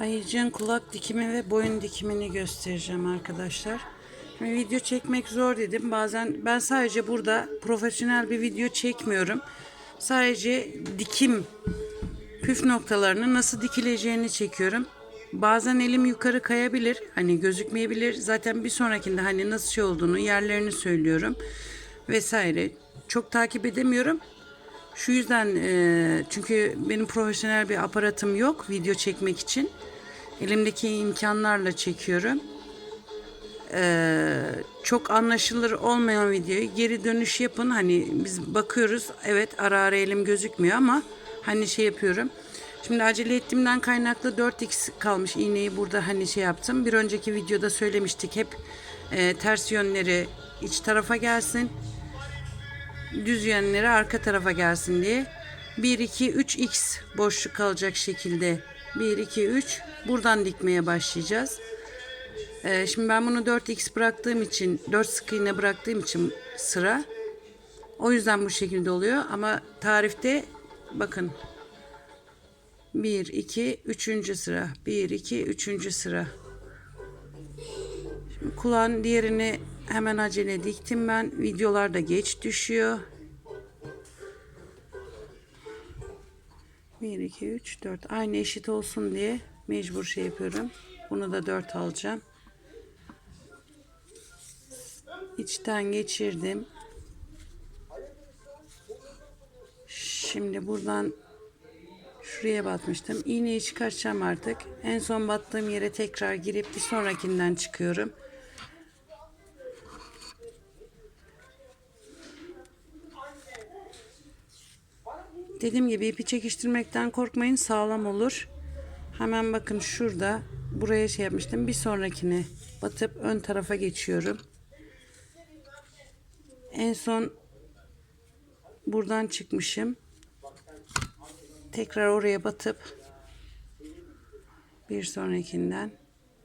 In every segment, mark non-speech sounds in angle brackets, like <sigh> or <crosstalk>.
Ayıcığın kulak dikimi ve boyun dikimini göstereceğim arkadaşlar. Video çekmek zor dedim. Bazen ben sadece burada profesyonel bir video çekmiyorum. Sadece dikim püf noktalarını nasıl dikileceğini çekiyorum. Bazen elim yukarı kayabilir. Hani gözükmeyebilir. Zaten bir sonrakinde hani nasıl şey olduğunu, yerlerini söylüyorum vesaire. Çok takip edemiyorum. Şu yüzden e, çünkü benim profesyonel bir aparatım yok video çekmek için. Elimdeki imkanlarla çekiyorum. E, çok anlaşılır olmayan videoyu geri dönüş yapın. Hani biz bakıyoruz evet ara ara elim gözükmüyor ama hani şey yapıyorum. Şimdi acele ettiğimden kaynaklı 4x kalmış iğneyi burada hani şey yaptım. Bir önceki videoda söylemiştik hep e, ters yönleri iç tarafa gelsin düz yönleri arka tarafa gelsin diye 1 2 3 x boşluk kalacak şekilde 1 2 3 buradan dikmeye başlayacağız. Ee, şimdi ben bunu 4x bıraktığım için 4 sık iğne bıraktığım için sıra o yüzden bu şekilde oluyor ama tarifte bakın 1 2 3. sıra 1 2 3. sıra Şimdi kulağın diğerini hemen acele diktim ben. Videolarda geç düşüyor. 1, 2, 3, 4. Aynı eşit olsun diye mecbur şey yapıyorum. Bunu da 4 alacağım. İçten geçirdim. Şimdi buradan şuraya batmıştım. İğneyi çıkartacağım artık. En son battığım yere tekrar girip bir sonrakinden çıkıyorum. Dediğim gibi ipi çekiştirmekten korkmayın sağlam olur. Hemen bakın şurada buraya şey yapmıştım. Bir sonrakine batıp ön tarafa geçiyorum. En son buradan çıkmışım. Tekrar oraya batıp bir sonrakinden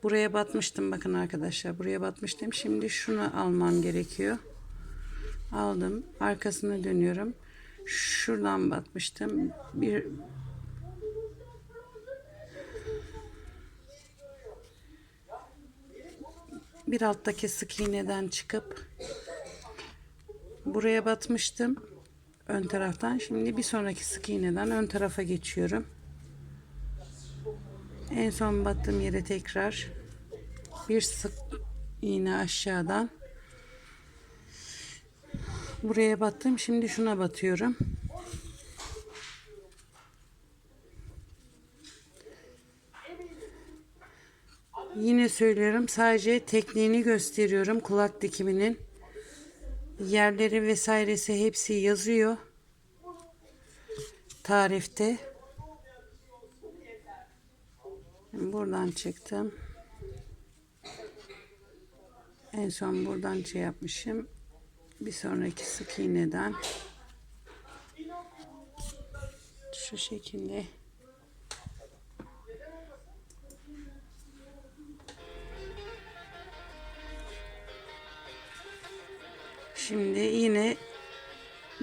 buraya batmıştım bakın arkadaşlar buraya batmıştım. Şimdi şunu almam gerekiyor. Aldım. Arkasını dönüyorum şuradan batmıştım. Bir bir alttaki sık iğneden çıkıp buraya batmıştım ön taraftan. Şimdi bir sonraki sık iğneden ön tarafa geçiyorum. En son battığım yere tekrar bir sık iğne aşağıdan Buraya battım. Şimdi şuna batıyorum. Yine söylüyorum. Sadece tekniğini gösteriyorum. Kulak dikiminin. Yerleri vesairesi hepsi yazıyor. Tarifte. Buradan çıktım. En son buradan şey yapmışım bir sonraki sık iğneden şu şekilde Şimdi yine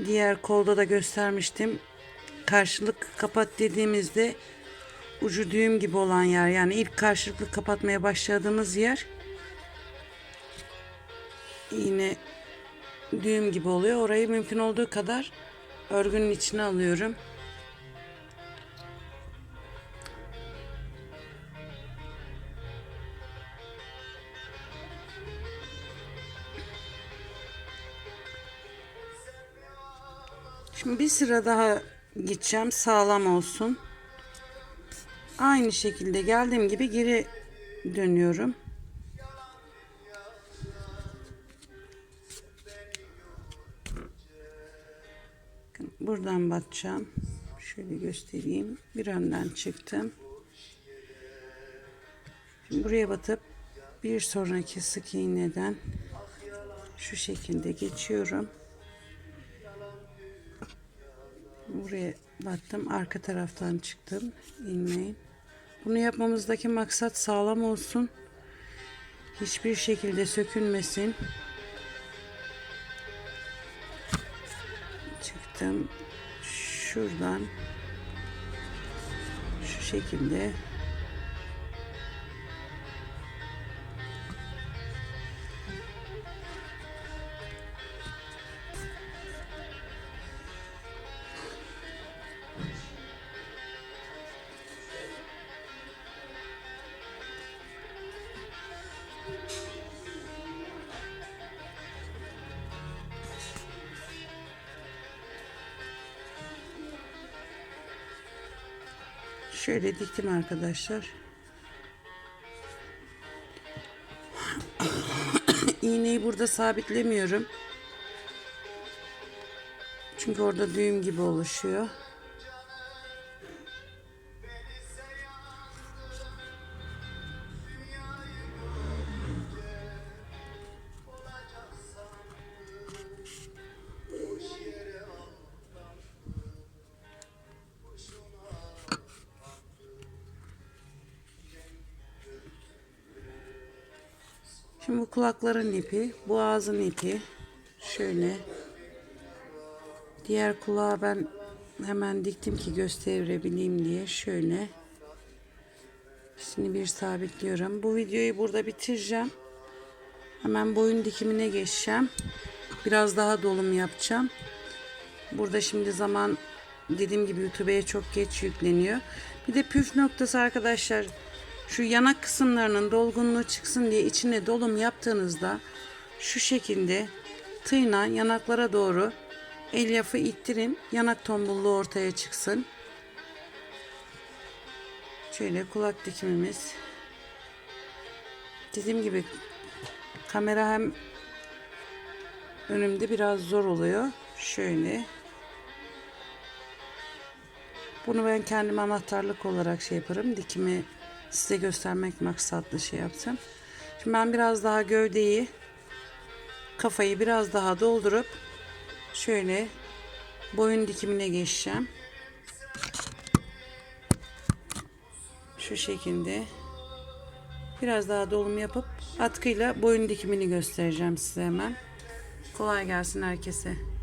diğer kolda da göstermiştim. Karşılık kapat dediğimizde ucu düğüm gibi olan yer yani ilk karşılıklı kapatmaya başladığımız yer yine düğüm gibi oluyor. Orayı mümkün olduğu kadar örgünün içine alıyorum. Şimdi bir sıra daha gideceğim. Sağlam olsun. Aynı şekilde geldiğim gibi geri dönüyorum. Buradan batacağım. Şöyle göstereyim. Bir önden çıktım. Şimdi buraya batıp bir sonraki sık iğneden şu şekilde geçiyorum. Buraya battım. Arka taraftan çıktım. ilmeğin. Bunu yapmamızdaki maksat sağlam olsun. Hiçbir şekilde sökülmesin. Çıktım. Şuradan şu şekilde Şöyle diktim arkadaşlar. <coughs> İğneyi burada sabitlemiyorum. Çünkü orada düğüm gibi oluşuyor. Şimdi bu kulakların ipi, bu ağzın ipi. Şöyle. Diğer kulağı ben hemen diktim ki gösterebileyim diye. Şöyle. Şimdi bir sabitliyorum. Bu videoyu burada bitireceğim. Hemen boyun dikimine geçeceğim. Biraz daha dolum yapacağım. Burada şimdi zaman dediğim gibi YouTube'ya çok geç yükleniyor. Bir de püf noktası arkadaşlar şu yanak kısımlarının dolgunluğu çıksın diye içine dolum yaptığınızda şu şekilde tığla yanaklara doğru elyafı ittirin. Yanak tombulluğu ortaya çıksın. Şöyle kulak dikimimiz. Dediğim gibi kamera hem önümde biraz zor oluyor. Şöyle. Bunu ben kendim anahtarlık olarak şey yaparım. Dikimi size göstermek maksatlı şey yaptım. Şimdi ben biraz daha gövdeyi kafayı biraz daha doldurup şöyle boyun dikimine geçeceğim. Şu şekilde biraz daha dolum yapıp atkıyla boyun dikimini göstereceğim size hemen. Kolay gelsin herkese.